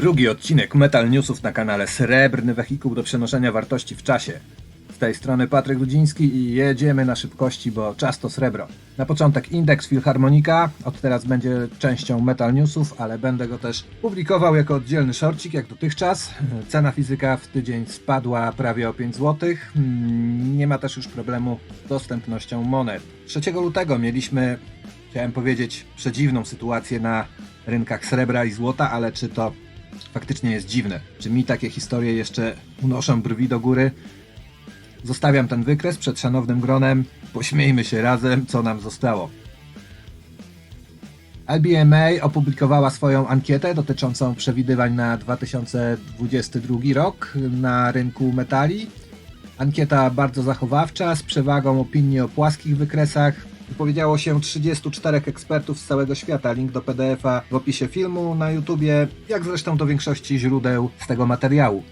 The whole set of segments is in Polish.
Drugi odcinek Metal Newsów na kanale Srebrny Wehikuł do przenoszenia wartości w czasie. Z tej strony Patryk Rudziński i jedziemy na szybkości, bo czas to srebro. Na początek indeks Filharmonika, od teraz będzie częścią Metal Newsów, ale będę go też publikował jako oddzielny shortcik jak dotychczas. Cena fizyka w tydzień spadła prawie o 5 zł. Nie ma też już problemu z dostępnością monet. 3 lutego mieliśmy, chciałem powiedzieć, przedziwną sytuację na rynkach srebra i złota, ale czy to faktycznie jest dziwne? Czy mi takie historie jeszcze unoszą brwi do góry? Zostawiam ten wykres przed szanownym gronem. Pośmiejmy się razem, co nam zostało. LBMA opublikowała swoją ankietę dotyczącą przewidywań na 2022 rok na rynku metali. Ankieta bardzo zachowawcza, z przewagą opinii o płaskich wykresach. Wypowiedziało się 34 ekspertów z całego świata. Link do PDF-a w opisie filmu na YouTubie, jak zresztą do większości źródeł z tego materiału.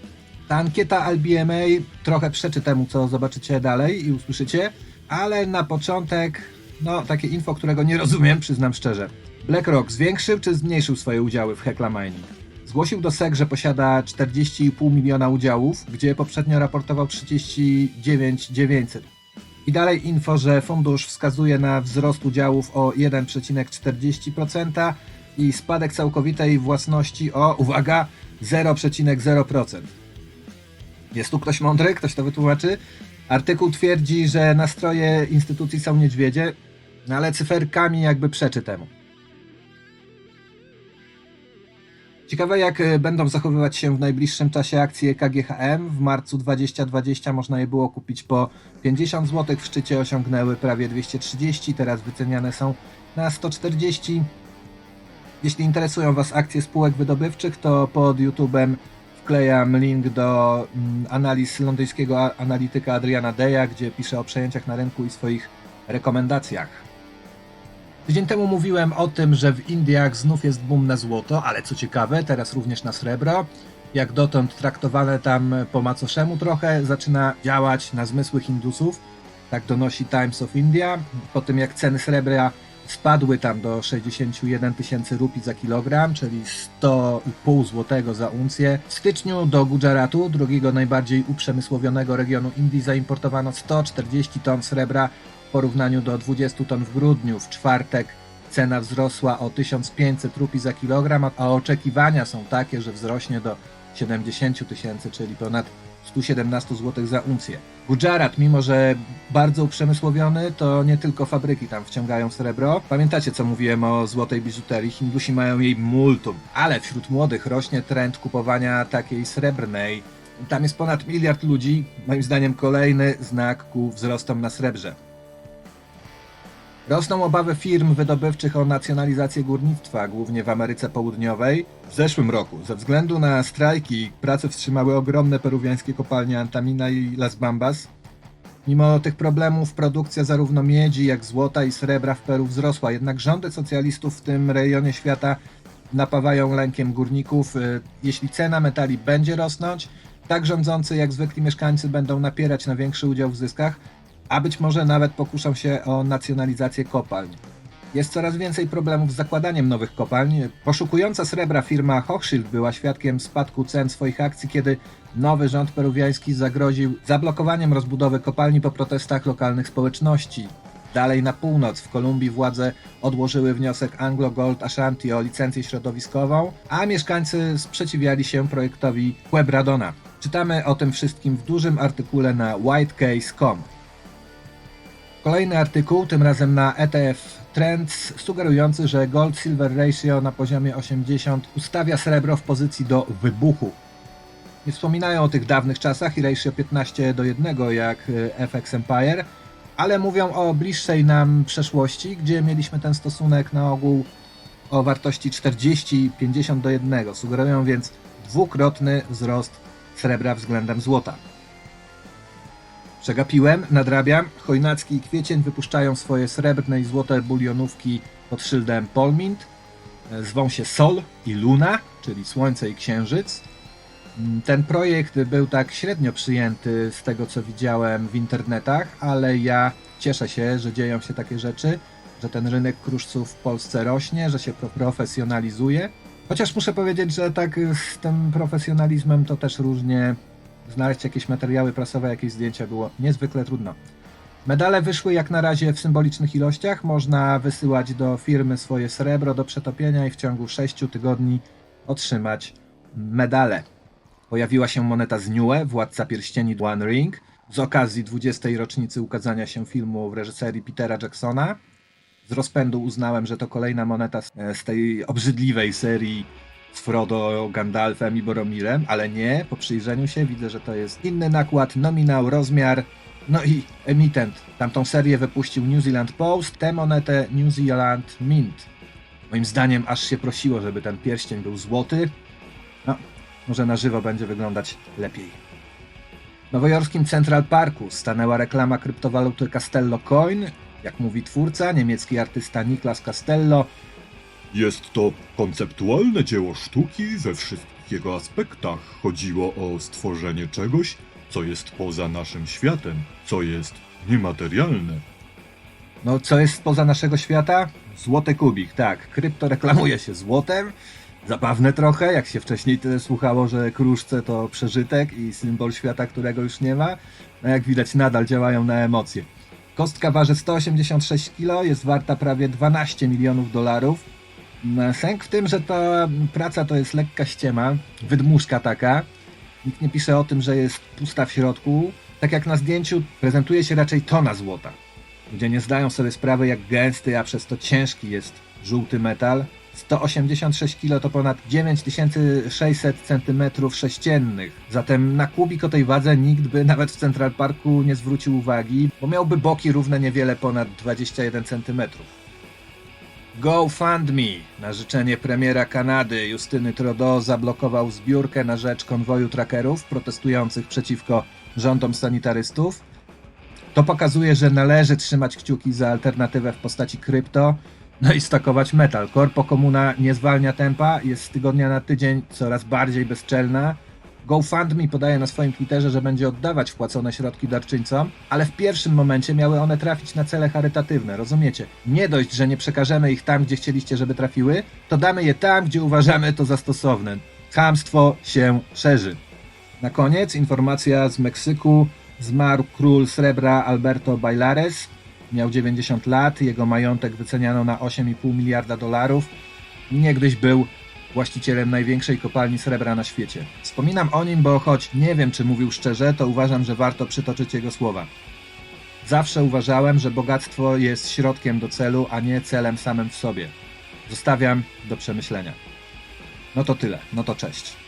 Ta ankieta LBMA trochę przeczy temu, co zobaczycie dalej i usłyszycie, ale na początek, no, takie info, którego nie rozumiem, przyznam szczerze. BlackRock zwiększył czy zmniejszył swoje udziały w Hekla Mining? Zgłosił do SEC, że posiada 40,5 miliona udziałów, gdzie poprzednio raportował 39 900. I dalej info, że fundusz wskazuje na wzrost udziałów o 1,40% i spadek całkowitej własności o, uwaga, 0,0%. Jest tu ktoś mądry? Ktoś to wytłumaczy? Artykuł twierdzi, że nastroje instytucji są niedźwiedzie, no ale cyferkami jakby przeczy temu. Ciekawe jak e, będą zachowywać się w najbliższym czasie akcje KGHM. W marcu 2020 można je było kupić po 50 zł, w szczycie osiągnęły prawie 230, teraz wyceniane są na 140. Jeśli interesują Was akcje spółek wydobywczych, to pod YouTubem wklejam link do mm, analiz londyńskiego analityka Adriana Deja, gdzie pisze o przejęciach na rynku i swoich rekomendacjach. Tydzień temu mówiłem o tym, że w Indiach znów jest boom na złoto, ale co ciekawe, teraz również na srebro. Jak dotąd traktowane tam po macoszemu trochę, zaczyna działać na zmysły Hindusów. Tak donosi Times of India. Po tym jak ceny srebra spadły tam do 61 tysięcy rupii za kilogram, czyli 100,5 złotego za uncję. W styczniu do Gujaratu, drugiego najbardziej uprzemysłowionego regionu Indii, zaimportowano 140 ton srebra porównaniu do 20 ton w grudniu. W czwartek cena wzrosła o 1500 rupii za kilogram, a oczekiwania są takie, że wzrośnie do 70 tysięcy, czyli ponad 117 zł za uncję. Gujarat, mimo że bardzo uprzemysłowiony, to nie tylko fabryki tam wciągają srebro. Pamiętacie, co mówiłem o złotej biżuterii? Hindusi mają jej multum, ale wśród młodych rośnie trend kupowania takiej srebrnej. Tam jest ponad miliard ludzi, moim zdaniem kolejny znak ku wzrostom na srebrze. Rosną obawy firm wydobywczych o nacjonalizację górnictwa, głównie w Ameryce Południowej. W zeszłym roku, ze względu na strajki, prace wstrzymały ogromne peruwiańskie kopalnie Antamina i Las Bambas. Mimo tych problemów produkcja zarówno miedzi, jak złota i srebra w Peru wzrosła, jednak rządy socjalistów w tym rejonie świata napawają lękiem górników. Y, Jeśli cena metali będzie rosnąć, tak rządzący jak zwykli mieszkańcy będą napierać na większy udział w zyskach, a być może nawet pokuszą się o nacjonalizację kopalń. Jest coraz więcej problemów z zakładaniem nowych kopalń. Poszukująca srebra firma Hochschild była świadkiem spadku cen swoich akcji, kiedy nowy rząd peruwiański zagroził zablokowaniem rozbudowy kopalni po protestach lokalnych społeczności. Dalej na północ w Kolumbii władze odłożyły wniosek Anglo Gold Ashanti o licencję środowiskową, a mieszkańcy sprzeciwiali się projektowi Quebradona. Czytamy o tym wszystkim w dużym artykule na whitecase.com. Kolejny artykuł, tym razem na ETF Trends, sugerujący, że gold-silver ratio na poziomie 80 ustawia srebro w pozycji do wybuchu. Nie wspominają o tych dawnych czasach i ratio 15 do 1 jak y, FX Empire, ale mówią o bliższej nam przeszłości, gdzie mieliśmy ten stosunek na ogół o wartości 40-50 do 1. Sugerują więc dwukrotny wzrost srebra względem złota. Przegapiłem, nadrabiam. Chojnacki i Kwiecień wypuszczają swoje srebrne i złote bulionówki pod szyldem Polmint. E, Zwą się Sol i Luna, czyli Słońce i Księżyc. Mm, Ten projekt był tak średnio przyjęty z tego, co widziałem w internetach, ale ja cieszę się, że dzieją się takie rzeczy, że ten rynek kruszców w Polsce rośnie, że się pro- profesjonalizuje. Chociaż muszę powiedzieć, że tak z tym profesjonalizmem to też różnie. Znaleźć jakieś materiały prasowe, jakieś zdjęcia było niezwykle trudno. Medale wyszły jak na razie w symbolicznych ilościach. Można wysyłać do firmy swoje srebro do przetopienia i w ciągu 6 tygodni otrzymać medale. Pojawiła się moneta z Niue, Władca Pierścieni One Ring, z okazji 20. rocznicy ukazania się filmu w reżyserii Petera Jacksona. Z rozpędu uznałem, że to kolejna moneta z, z tej obrzydliwej serii Frodo, Gandalfem i Boromirem, ale nie, po przyjrzeniu się widzę, że to jest inny nakład, nominał, rozmiar, no i emitent. Tamtą serię wypuścił New Zealand Post, tę monetę New Zealand Mint. Moim zdaniem aż się prosiło, żeby ten pierścień był złoty. No, może na żywo będzie wyglądać lepiej. W nowojorskim Central Parku stanęła reklama kryptowaluty Castello Coin. Jak mówi twórca, niemiecki artysta Niklas Castello, Jest to konceptualne dzieło sztuki we wszystkich jego aspektach. Chodziło o stworzenie czegoś, co jest poza naszym światem, co jest niematerialne. No, co jest spoza naszego świata? Złoty kubik, tak. Krypto reklamuje się złotem. Zabawne trochę, jak się wcześniej tyle słuchało, że kruszce to przeżytek i symbol świata, którego już nie ma. No jak widać, nadal działają na emocje. Kostka waży 186 kg, jest warta prawie 12 milionów dolarów. Mm, Sęk w tym, że ta praca to jest lekka ściema, wydmuszka taka. Nikt nie pisze o tym, że jest pusta w środku. Tak jak na zdjęciu prezentuje się raczej tona złota. Ludzie nie zdają sobie sprawy, jak gęsty, a przez to ciężki jest żółty metal. 186 kg to ponad 9600 cm sześciennych. Zatem na kubik o tej wadze nikt by nawet w Central Parku nie zwrócił uwagi, bo miałby boki równe niewiele ponad 21 cm. GoFundMe na życzenie premiera Kanady Justyny Trudeau zablokował zbiórkę na rzecz konwoju trackerów protestujących przeciwko rządom sanitarystów. To pokazuje, że należy trzymać kciuki za alternatywę w postaci krypto, no i stakować metal. Korpo Komuna nie zwalnia tempa, jest z tygodnia na tydzień coraz bardziej bezczelna. GoFundMe podaje na swoim Twitterze, że będzie oddawać wpłacone środki darczyńcom, ale w pierwszym momencie miały one trafić na cele charytatywne, rozumiecie? Nie dość, że nie przekażemy ich tam, gdzie chcieliście, żeby trafiły, to damy je tam, gdzie uważamy to za stosowne. Chamstwo się szerzy. Na koniec informacja z Meksyku. Zmarł król srebra Alberto Bailares. Miał 90 lat, jego majątek wyceniano na 8,5 miliarda dolarów. Niegdyś był właścicielem największej kopalni srebra na świecie. Wspominam o nim, bo choć nie wiem, czy mówił szczerze, to uważam, że warto przytoczyć jego słowa. Zawsze uważałem, że bogactwo jest środkiem do celu, a nie celem samym w sobie. Zostawiam do przemyślenia. No to tyle, no to cześć.